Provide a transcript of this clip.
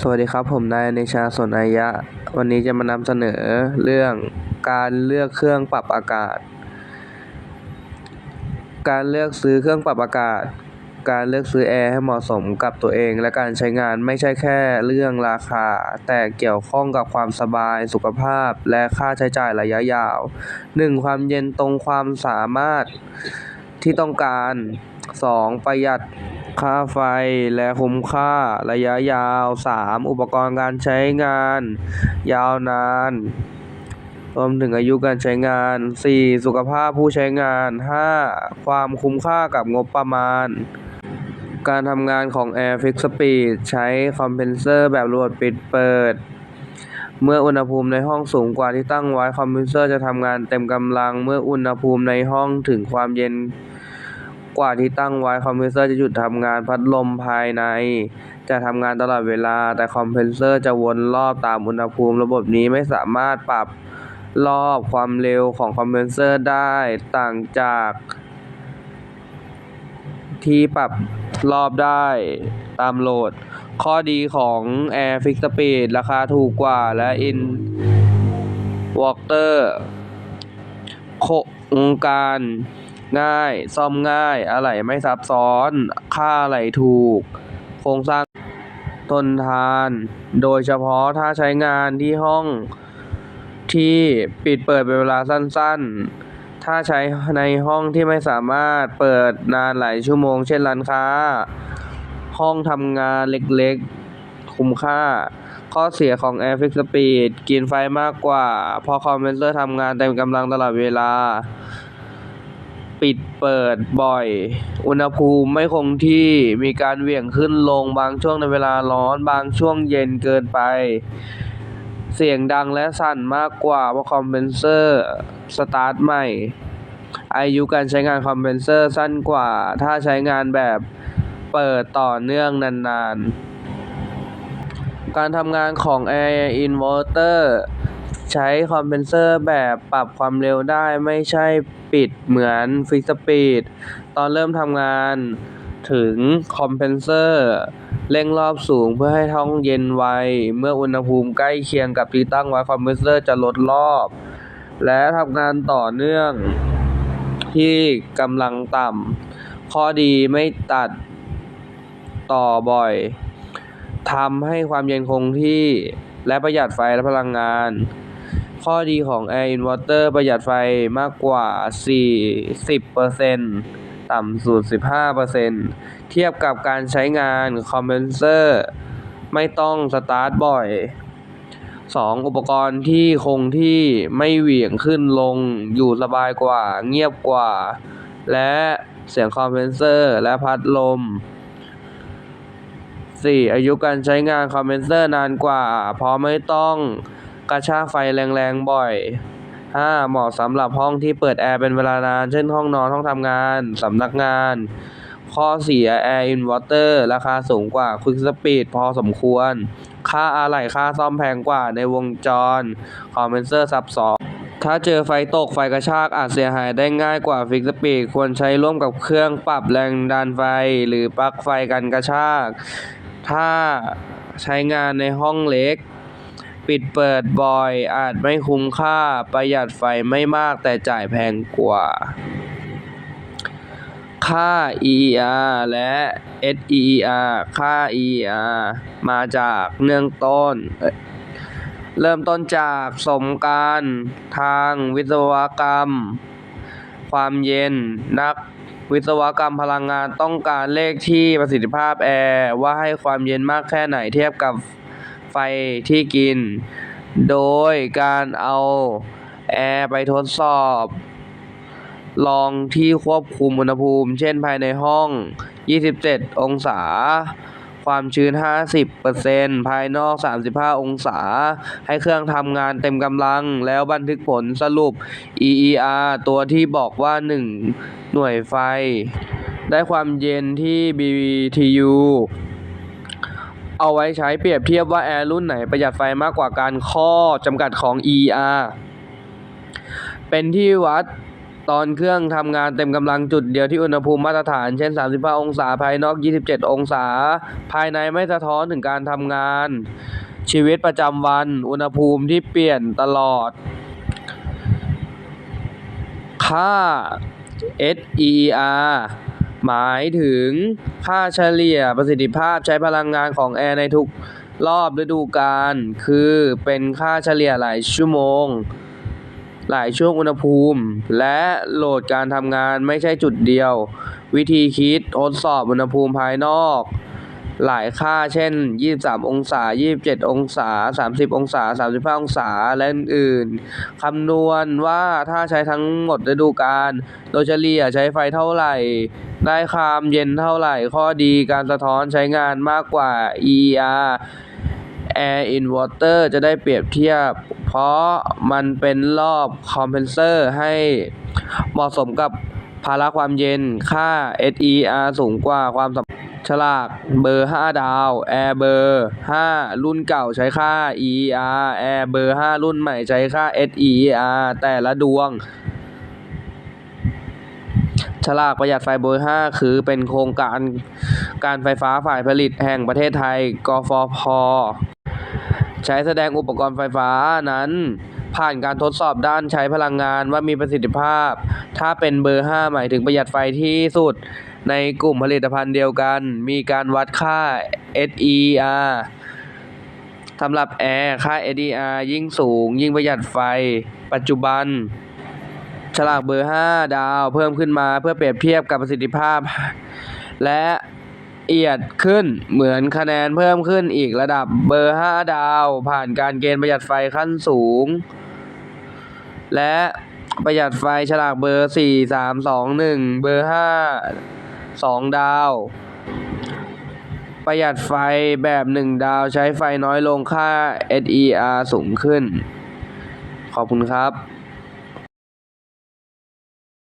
สวัสดีครับผมนายเนชาสนอายะ วันนี้จะมานำเสนอเรื่องการเลือกเครื่องปรับอากาศ การเลือกซื้อเครื่องปรับอากาศ การเลือกซื้อแอร์ให้เหมาะสมกับตัวเอง และการใช้งานไม่ใช่แค่เรื่องราคา แต่เกี่ยวข้องกับความสบายสุขภาพและค่าใช้จ่ายระยะยาว 1. ความเย็นตรงความสามารถที่ต้องการ 2. ประหยัด ค่าไฟและคุ้มค่าระยะยาว 3. อุปกรณ์การใช้งาน ยาวนานรวมถึงอายุการใช้งาน 4. สุขภาพผู้ใช้งาน 5. ความคุ้มค่ากับงบประมาณ การทำงานของ Air Fix Speed ใช้คอมเพรสเซอร์แบบระบบปิดเปิด เมื่ออุณหภูมิในห้องสูงกว่าที่ตั้งไว้คอมเพรสเซอร์จะทำงานเต็มกำลัง เมื่ออุณหภูมิในห้องถึงความเย็น กว่าที่ตั้งไว้คอมเพรสเซอร์จะหยุดทำงานพัดลมภายใน จะทำงานตลอดเวลา แต่คอมเพรสเซอร์จะวนรอบตามอุณหภูมิ ระบบนี้ไม่สามารถปรับรอบความเร็วของคอมเพรสเซอร์ได้ต่างจากที่ปรับรอบได้ตามโหลด ข้อดีของ Air Fix Speed ราคาถูกกว่าและ Inverter โครงการ ง่าย ซ่อมง่าย อะไหล่ไม่ซับซ้อน ค่าอะไหล่ถูก โครงสร้างทนทาน โดยเฉพาะถ้าใช้งานที่ห้องที่ปิดเปิดเป็นเวลาสั้นๆ ถ้าใช้ในห้องที่ไม่สามารถเปิดนานหลายชั่วโมง เช่นร้านค้า ห้องทำงานเล็กๆ คุ้มค่า ข้อเสียของ Air Fix Speed กินไฟมากกว่าพราะคอมเพรสเซอร์ทำงานเต็มกำลังตลอดเวลา ปิดเปิดบ่อย อุณหภูมิไม่คงที่มีการเหวี่ยงขึ้นลงบางช่วงในเวลาร้อนบางช่วงเย็นเกินไป เสียงดังและสั่นมากกว่าเพราะคอมเพรสเซอร์สตาร์ทใหม่ อายุการใช้งานคอมเพรสเซอร์สั้นกว่า ถ้าใช้งานแบบเปิดต่อเนื่องนานๆ การทำงานของ Air Inverter ใช้คอมเพรสเซอร์แบบปรับความเร็วได้ไม่ใช่ปิดเหมือน Fix Speed ตอนเริ่มทำงานถึงคอมเพรสเซอร์เร่งรอบสูงเพื่อให้ห้องเย็นไว เมื่ออุณหภูมิใกล้เคียงกับที่ตั้งไว้คอมเพรสเซอร์จะลดรอบ และทำงานต่อเนื่องที่กำลังต่ำข้อดีไม่ตัดต่อบ่อยทำให้ความเย็นคงที่และประหยัดไฟและพลังงาน ข้อดีของ Air Inverter ประหยัดไฟมากกว่า 40%ต่ำสุด 15%เทียบกับการใช้งานคอมเพรสเซอร์ไม่ต้องสตาร์ทบ่อย 2. อุปกรณ์ที่คงที่ไม่เหวี่ยงขึ้นลงอยู่สบายกว่าเงียบกว่า และเสียงคอมเพรสเซอร์และพัดลม 4. อายุการใช้งานคอมเพรสเซอร์นานกว่า เพราะไม่ต้อง กระชากไฟแรงๆบ่อย 5. เหมาะสำหรับห้องที่เปิดแอร์เป็นเวลานาน เช่นห้องนอน ห้องทำงาน สำนักงาน ข้อเสีย Air Inverter ราคาสูงกว่า Quick Speed พอสมควร ค่าอะไหล่ค่าซ่อมแพงกว่าในวงจร คอมเพรสเซอร์ซับซ้อนถ้าเจอไฟตกไฟกระชากอาจเสียหายได้ง่ายกว่า Fix Speed ควรใช้ร่วมกับเครื่องปรับแรงดันไฟ หรือปลั๊กไฟกันกระชาก ถ้าใช้งานในห้องเล็ก ปิดเปิดบ่อยอาจไม่คุ้มค่า ประหยัดไฟไม่มากแต่จ่ายแพงกว่า ค่า EER และ SEER ค่า EER มาจากเนื่องต้น เริ่มต้นจากสมการทางวิศวกรรม ความเย็นนักวิศวกรรมพลังงานต้องการเลขที่ประสิทธิภาพแอร์ว่าให้ความเย็นมากแค่ไหนเทียบกับ ไฟที่กิน โดยการเอาแอร์ไปทดสอบ ลองที่ควบคุมอุณหภูมิ เช่นภายในห้อง 27 องศา ความชื้น 50%ภายนอก 35 องศา ให้เครื่องทำงานเต็มกำลัง แล้วบันทึกผลสรุป EER ตัวที่บอกว่า 1 หน่วยไฟ ได้ความเย็นที่ BTU เอาไว้ใช้เปรียบเทียบว่าแอร์รุ่นไหนประหยัดไฟมากกว่ากันข้อจำกัดของ EER เป็นที่วัดตอนเครื่องทำงานเต็มกำลังจุดเดียวที่อุณหภูมิมาตรฐาน เช่น 35 องศาภายนอก 27 องศา ภายในไม่สะท้อนถึงการทำงาน ชีวิตประจำวัน อุณหภูมิที่เปลี่ยนตลอด ค่า SEER หมายถึงค่าเฉลี่ยประสิทธิภาพใช้พลังงานของแอร์ในทุกรอบฤดูกาลคือเป็นค่าเฉลี่ยหลายชั่วโมง หลายช่วงอุณหภูมิ และโหลดการทำงานไม่ใช่จุดเดียว วิธีคิดทดสอบอุณหภูมิภายนอก หลายค่าเช่น 23 องศา 27 องศา 30 องศา 35 องศา และอื่นๆคำนวณว่าถ้าใช้ทั้งหมดฤดูกาลโดยเฉลี่ยใช้ไฟเท่าไหร่ ได้ความเย็นเท่าไหร่ ข้อดีการสะท้อนใช้งานมากกว่า ER Air Inverter จะได้เปรียบเทียบ เพราะมันเป็นรอบคอมเพนเซอร์ให้เหมาะสมกับภาระความเย็นค่า SER สูงกว่าความสำ ฉลากเบอร์ 5 ดาว Air เบอร์ 5 รุ่นเก่าใช้ค่า ER Air เบอร์ 5 รุ่นใหม่ใช้ค่า SER แต่ละดวง ฉลากประหยัดไฟเบอร์ 5 คือเป็นโครงการการไฟฟ้าฝ่ายผลิตแห่งประเทศไทย กฟผใช้แสดงอุปกรณ์ไฟฟ้านั้นผ่านการทดสอบด้านใช้พลังงานว่ามีประสิทธิภาพ ถ้าเป็นเบอร์ 5 หมายถึงประหยัดไฟที่สุด ในกลุ่มผลิตภัณฑ์เดียวกัน มีการวัดค่า SER สำหรับแอร์ค่า SER ยิ่งสูง ยิ่งประหยัดไฟ ปัจจุบัน ฉลากเบอร์ 5 ดาวเพิ่มขึ้นมาเพื่อเปรียบเทียบกับประสิทธิภาพ และเอียดขึ้นเหมือนคะแนนเพิ่มขึ้นอีกระดับเบอร์ 5 ดาว ผ่านการเกณฑ์ประหยัดไฟขั้นสูง และประหยัดไฟฉลากเบอร์ 4 3 2 1 เบอร์ 5 2 ดาว ประหยัดไฟแบบ 1 ดาวใช้ไฟน้อยลงค่า SER สูงขึ้น ขอบคุณครับ